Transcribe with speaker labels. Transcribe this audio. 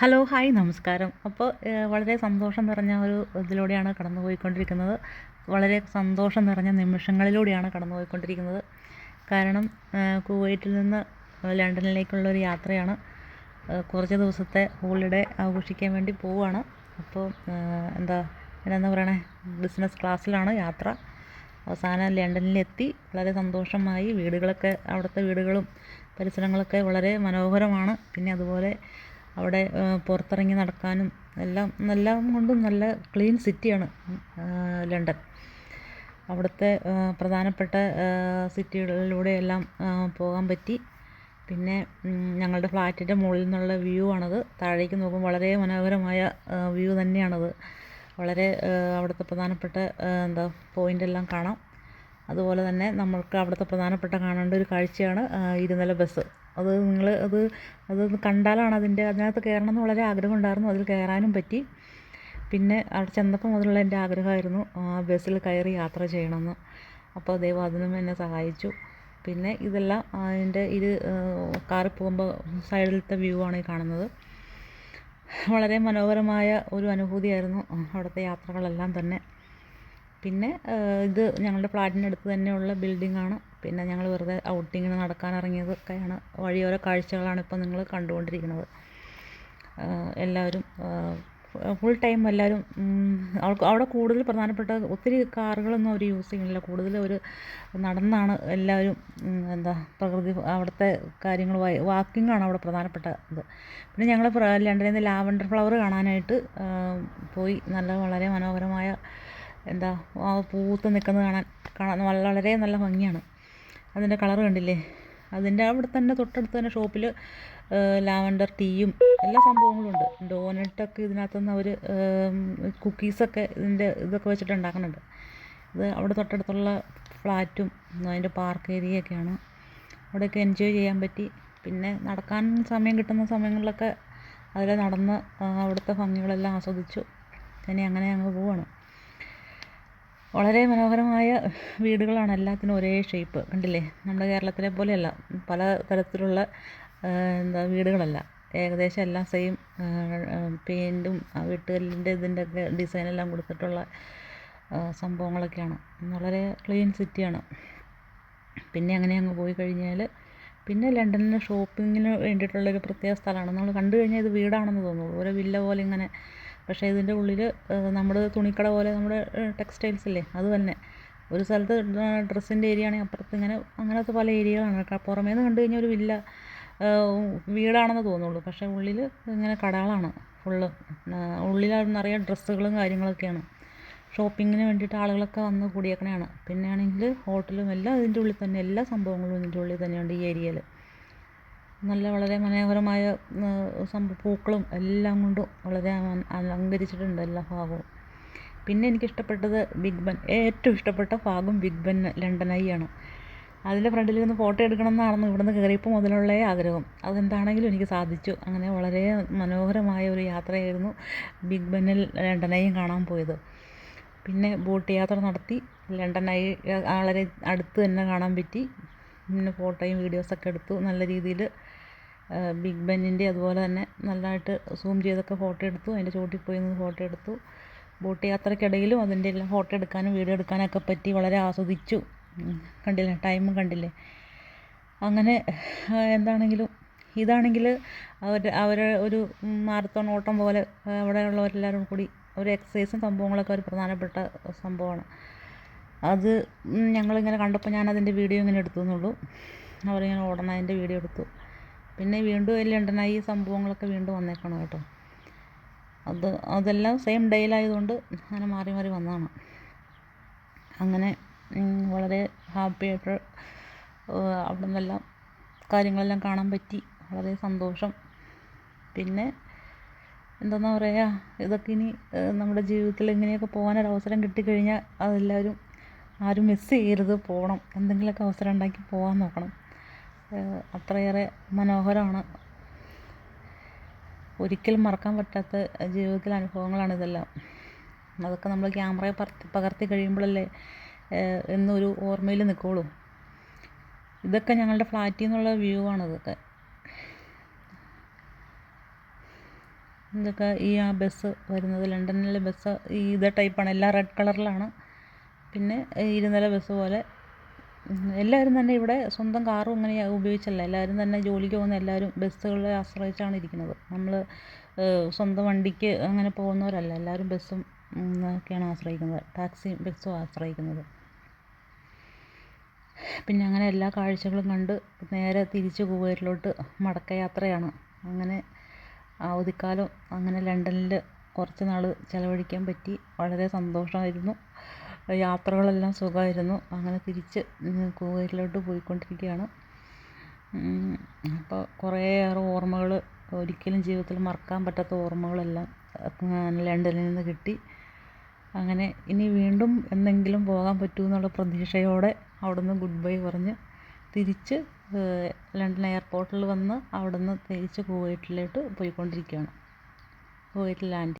Speaker 1: Hello hi നമസ്കാരം. അപ്പോൾ വളരെ സന്തോഷം നിറഞ്ഞ ഒരു ഇതിലൂടെയാണ് കടന്നുപോയിക്കൊണ്ടിരിക്കുന്നത്. വളരെ സന്തോഷം നിറഞ്ഞ നിമിഷങ്ങളിലൂടെയാണ് കടന്നുപോയിക്കൊണ്ടിരിക്കുന്നത്. കാരണം കുവൈറ്റിൽ നിന്ന് ലണ്ടനിലേക്കുള്ള ഒരു യാത്രയാണ്. കുറച്ച് ദിവസത്തെ ഹോളിഡേ ആഘോഷിക്കാൻ വേണ്ടി പോവുകയാണ്. അപ്പോൾ എന്താ എന്താ പറയണേ? ബിസിനസ് ക്ലാസ്സിലാണ് യാത്ര. അവസാനം ലണ്ടനിലെത്തി. വളരെ സന്തോഷമായി. വീടുകളൊക്കെ അവിടുത്തെ വീടുകളും പരിസരങ്ങളൊക്കെ വളരെ മനോഹരമാണ്. പിന്നെ അതുപോലെ അവിടെ പുറത്തിറങ്ങി നടക്കാനും എല്ലാം എല്ലാം കൊണ്ടും നല്ല ക്ലീൻ സിറ്റിയാണ് ലണ്ടൻ. അവിടുത്തെ പ്രധാനപ്പെട്ട സിറ്റികളിലൂടെ എല്ലാം പോകാൻ പറ്റി. പിന്നെ ഞങ്ങളുടെ ഫ്ലാറ്റിന്റെ മുകളിൽ നിന്നുള്ള വ്യൂ ആണത്. താഴേക്ക് നോക്കുമ്പോൾ വളരെ മനോഹരമായ വ്യൂ തന്നെയാണത്. വളരെ അവിടുത്തെ പ്രധാനപ്പെട്ട എന്താ പോയിന്റ് എല്ലാം കാണാം. അതുപോലെ തന്നെ നമ്മൾക്ക് അവിടുത്തെ പ്രധാനപ്പെട്ട കാണേണ്ട ഒരു കാഴ്ചയാണ് ഇരുനില ബസ്. അത് നിങ്ങൾ അത് അതൊന്ന് കണ്ടാലാണ് അതിന്റെ അതിനകത്ത് കയറണം എന്ന് വളരെ ആഗ്രഹം ഉണ്ടായിരുന്നു അതിൽ കയറാനും പറ്റി. പിന്നെ അവിടെ ചെന്നപ്പോൾ മുതലുള്ള എന്റെ ആഗ്രഹമായിരുന്നു ആ ബസ്സിൽ കയറി യാത്ര ചെയ്യണമെന്ന്. അപ്പോൾ ദൈവം അതിനും എന്നെ സഹായിച്ചു. പിന്നെ ഇതെല്ലാം അതിന്റെ ഇത് കാറിൽ പോകുമ്പോൾ സൈഡിലത്തെ വ്യൂ ആണ് ഈ കാണുന്നത്. വളരെ മനോഹരമായ ഒരു അനുഭൂതിയായിരുന്നു അവിടുത്തെ യാത്രകളെല്ലാം തന്നെ. പിന്നെ ഇത് ഞങ്ങളുടെ ഫ്ലാറ്റിനടുത്ത് തന്നെയുള്ള ആണ് പിന്നെ ഞങ്ങൾ വെറുതെ ഔട്ടിങ്ങിന് നടക്കാൻ ഇറങ്ങിയതൊക്കെയാണ് വഴിയോര കാഴ്ചകളാണ് ഇപ്പോൾ നിങ്ങൾ കണ്ടുകൊണ്ടിരിക്കുന്നത്. എല്ലാവരും ഫുൾ ടൈം എല്ലാവരും അവിടെ കൂടുതൽ പ്രധാനപ്പെട്ട ഒത്തിരി കാറുകളൊന്നും അവർ യൂസ് ചെയ്യുന്നില്ല. കൂടുതൽ അവർ നടന്നാണ് എല്ലാവരും എന്താ പ്രകൃതി അവിടുത്തെ കാര്യങ്ങൾ വാക്കിങ്ങാണ് അവിടെ പ്രധാനപ്പെട്ട ഇത് പിന്നെ ഞങ്ങൾ ലണ്ടനിൽ നിന്ന് ലാവൻഡർ ഫ്ലവർ കാണാനായിട്ട് പോയി. നല്ല വളരെ മനോഹരമായ എന്താ പൂത്ത് നിൽക്കുന്നത് കാണാൻ കാണാൻ വളരെ നല്ല ഭംഗിയാണ്. അതിന്റെ കളർ കണ്ടില്ലേ? അതിന്റെ അവിടെ തന്നെ തൊട്ടടുത്ത് തന്നെ ഷോപ്പിൽ ലാവണ്ടർ ടീയും എല്ലാ സംഭവങ്ങളും ഉണ്ട്. ഡോനട്ടൊക്കെ ഇതിനകത്തുനിന്ന് അവർ കുക്കീസൊക്കെ ഇതിന്റെ ഇതൊക്കെ വെച്ചിട്ട് ഉണ്ടാക്കുന്നുണ്ട്. ഇത് അവിടെ തൊട്ടടുത്തുള്ള ഫ്ലാറ്റും അതിന്റെ പാർക്ക് ഏരിയയൊക്കെയാണ്. അവിടെയൊക്കെ എൻജോയ് ചെയ്യാൻ പറ്റി. പിന്നെ നടക്കാൻ സമയം കിട്ടുന്ന സമയങ്ങളിലൊക്കെ അതിൽ നടന്ന് അവിടുത്തെ ഭംഗികളെല്ലാം ആസ്വദിച്ചു. ഇനി അങ്ങനെ ഞങ്ങൾ പോവാണ്. വളരെ മനോഹരമായ വീടുകളാണ് എല്ലാത്തിനും ഒരേ ഷേപ്പ് കണ്ടില്ലേ? നമ്മുടെ കേരളത്തിലെ പോലെയല്ല. പല തരത്തിലുള്ള എന്താ വീടുകളല്ല. ഏകദേശം എല്ലാം സെയിം പെയിന്റും വെട്ടുകല്ലിന്റെ ഇതിന്റെ ഒക്കെ ഡിസൈനെല്ലാം കൊടുത്തിട്ടുള്ള സംഭവങ്ങളൊക്കെയാണ്. വളരെ ക്ലീൻ സിറ്റിയാണ് പിന്നെ അങ്ങനെ അങ്ങ് പോയി കഴിഞ്ഞാൽ പിന്നെ ലണ്ടനിൽ ഷോപ്പിങ്ങിന് വേണ്ടിയിട്ടുള്ളൊരു പ്രത്യേക സ്ഥലമാണ്. നമ്മൾ കണ്ടു കഴിഞ്ഞാൽ ഇത് വീടാണെന്ന് തോന്നുള്ളൂ ഓരോ വില്ല പോലെ ഇങ്ങനെ പക്ഷേ ഇതിന്റെ ഉള്ളിൽ നമ്മൾ തുണിക്കട പോലെ നമ്മുടെ ടെക്സ്റ്റൈൽസ് ഇല്ലേ അത് തന്നെ. ഒരു സ്ഥലത്ത് ഡ്രസ്സിന്റെ ഏരിയ ആണെങ്കിൽ അപ്പുറത്ത് ഇങ്ങനെ അങ്ങനത്തെ പല ഏരിയകളാണ് കേട്ടോ പുറമേ നിന്ന് കണ്ടു കഴിഞ്ഞാൽ ഒരു വില്ല വീടാണെന്ന് തോന്നുള്ളൂ പക്ഷേ ഉള്ളിൽ ഇങ്ങനെ കടകളാണ് ഫുള്ള്. ഉള്ളിലാണ് നിറയെ ഡ്രസ്സുകളും കാര്യങ്ങളൊക്കെയാണ്. ഷോപ്പിങ്ങിന് വേണ്ടിയിട്ട് ആളുകളൊക്കെ വന്ന് കൂടിയേക്കണതാണ് പിന്നെ ആണെങ്കിൽ ഹോട്ടലും എല്ലാം ഇതിന്റെ ഉള്ളിൽ തന്നെ എല്ലാ സംഭവങ്ങളും ഇതിന്റെ ഉള്ളിൽ തന്നെയുണ്ട് ഈ ഏരിയയിൽ നല്ല വളരെ മനോഹരമായ പൂക്കളും എല്ലാം കൊണ്ടും വളരെ അലങ്കരിച്ചിട്ടുണ്ട് എല്ലാ ഭാഗവും. പിന്നെ എനിക്കിഷ്ടപ്പെട്ടത് ബിഗ് ബൻ ഏറ്റവും ഇഷ്ടപ്പെട്ട ഭാഗം ബിഗ് ബൻ ലണ്ടൻ ഐ ആണ്. അതിന്റെ ഫ്രണ്ടിൽ നിന്ന് ഫോട്ടോ എടുക്കണം എന്നാണെന്ന് ഇവിടുന്ന് കയറിയപ്പോൾ മുതലുള്ള ആഗ്രഹം. അതെന്താണെങ്കിലും എനിക്ക് സാധിച്ചു. അങ്ങനെ വളരെ മനോഹരമായ ഒരു യാത്രയായിരുന്നു ബിഗ് ബെന്നിൽ ലണ്ടൻ ഐയും കാണാൻ പോയത്. പിന്നെ ബോട്ട് യാത്ര നടത്തി ലണ്ടൻ ഐ വളരെ അടുത്ത് തന്നെ കാണാൻ പറ്റി. പിന്നെ ഫോട്ടോയും വീഡിയോസൊക്കെ എടുത്തു നല്ല രീതിയിൽ ബിഗ് ബെന്നിന്റെ അതുപോലെ തന്നെ നല്ലതായിട്ട് സൂം ചെയ്തൊക്കെ ഫോട്ടോ എടുത്തു. അതിന്റെ ചോട്ടിൽ പോയി നിന്ന് ഫോട്ടോ എടുത്തു. ബോട്ട് യാത്രക്കിടയിലും അതിന്റെ എല്ലാം ഫോട്ടോ എടുക്കാനും വീഡിയോ എടുക്കാനൊക്കെ പറ്റി വളരെ ആസ്വദിച്ചു. കണ്ടില്ലേ? ടൈമും കണ്ടില്ലേ? അങ്ങനെ എന്താണെങ്കിലും ഇതാണെങ്കിൽ അവർ അവർ ഒരു മാരത്തോൺ ഓട്ടം പോലെ അവിടെയുള്ളവരെല്ലാവരും കൂടി ഒരു എക്സസൈസും സംഭവങ്ങളൊക്കെ ഒരു പ്രധാനപ്പെട്ട സംഭവമാണ്. അത് ഞങ്ങളിങ്ങനെ കണ്ടപ്പോൾ ഞാനതിന്റെ വീഡിയോ ഇങ്ങനെ എടുത്തു എന്നുള്ളൂ അവരിങ്ങനെ ഓടണതിന്റെ വീഡിയോ എടുത്തു. പിന്നെ വീണ്ടും ലണ്ടനായി ഈ സംഭവങ്ങളൊക്കെ വീണ്ടും വന്നേക്കണം കേട്ടോ. അത് അതെല്ലാം സെയിം ഡേയിലായതുകൊണ്ട് അങ്ങനെ മാറി മാറി വന്നതാണ്. അങ്ങനെ വളരെ ഹാപ്പി ആയിട്ട് അവിടെ നിന്നെല്ലാം കാര്യങ്ങളെല്ലാം കാണാൻ പറ്റി. വളരെ സന്തോഷം. പിന്നെ എന്താണെന്ന് പറയുക ഇതൊക്കെ ഇനി നമ്മുടെ ജീവിതത്തിൽ ഇങ്ങനെയൊക്കെ പോകാനൊരവസരം കിട്ടിക്കഴിഞ്ഞാൽ അതെല്ലാവരും ആരും മിസ് ചെയ്യരുത് പോകണം എന്തെങ്കിലുമൊക്കെ അവസരം ഉണ്ടാക്കി പോകാൻ നോക്കണം. അത്രയേറെ മനോഹരമാണ് ഒരിക്കലും മറക്കാൻ പറ്റാത്ത ജീവിതത്തിലെ അനുഭവങ്ങളാണ് ഇതെല്ലാം. അതൊക്കെ നമ്മൾ ക്യാമറയെ പകർത്തി കഴിയുമ്പോഴല്ലേ എന്നൊരു ഓർമ്മയിൽ നിൽക്കുകയുള്ളൂ ഇതൊക്കെ ഞങ്ങളുടെ ഫ്ലാറ്റിൽ നിന്നുള്ള വ്യൂ ആണ് ഇതൊക്കെ. ഇതൊക്കെ ഈ ആ ബസ് വരുന്നത് ലണ്ടനിലെ ബസ് ഈ ഇതേ ടൈപ്പാണ് എല്ലാം റെഡ് കളറിലാണ് പിന്നെ ഇരുനില ബസ് പോലെ. എല്ലാവരും തന്നെ ഇവിടെ സ്വന്തം കാറും അങ്ങനെ ഉപയോഗിച്ചല്ല. എല്ലാവരും തന്നെ ജോലിക്ക് പോകുന്ന എല്ലാവരും ബസ്സുകളെ ആശ്രയിച്ചാണ് ഇരിക്കുന്നത്. നമ്മൾ സ്വന്തം വണ്ടിക്ക് അങ്ങനെ പോകുന്നവരല്ല. എല്ലാവരും ബസ്സും ഒക്കെയാണ് ആശ്രയിക്കുന്നത്. ടാക്സിയും ബസ്സും ആശ്രയിക്കുന്നത്. പിന്നെ അങ്ങനെ എല്ലാ കാഴ്ചകളും കണ്ട് നേരെ തിരിച്ച് കുവൈറ്റിലോട്ട് മടക്കയാത്രയാണ് അങ്ങനെ അവധിക്കാലം അങ്ങനെ ലണ്ടനിൽ കുറച്ച് നാൾ ചിലവഴിക്കാൻ പറ്റി. വളരെ സന്തോഷമായിരുന്നു യാത്രകളെല്ലാം സുഖമായിരുന്നു. അങ്ങനെ തിരിച്ച് കൂവയിലോട്ട് പോയിക്കൊണ്ടിരിക്കുകയാണ്. അപ്പോൾ കുറേയേറെ ഓർമ്മകൾ ഒരിക്കലും ജീവിതത്തിൽ മറക്കാൻ പറ്റാത്ത ഓർമ്മകളെല്ലാം ലണ്ടനിൽ നിന്ന് കിട്ടി. അങ്ങനെ ഇനി വീണ്ടും എന്നെങ്കിലും പോകാൻ പറ്റുമെന്നുള്ള പ്രതീക്ഷയോടെ അവിടുന്ന് ഗുഡ് ബൈ പറഞ്ഞ് തിരിച്ച് ലണ്ടൻ എയർപോർട്ടിൽ വന്ന് അവിടുന്ന് തിരിച്ച് കുവൈറ്റിലോട്ട് പോയിക്കൊണ്ടിരിക്കുകയാണ്. കുവൈറ്റിൽ ലാൻഡ്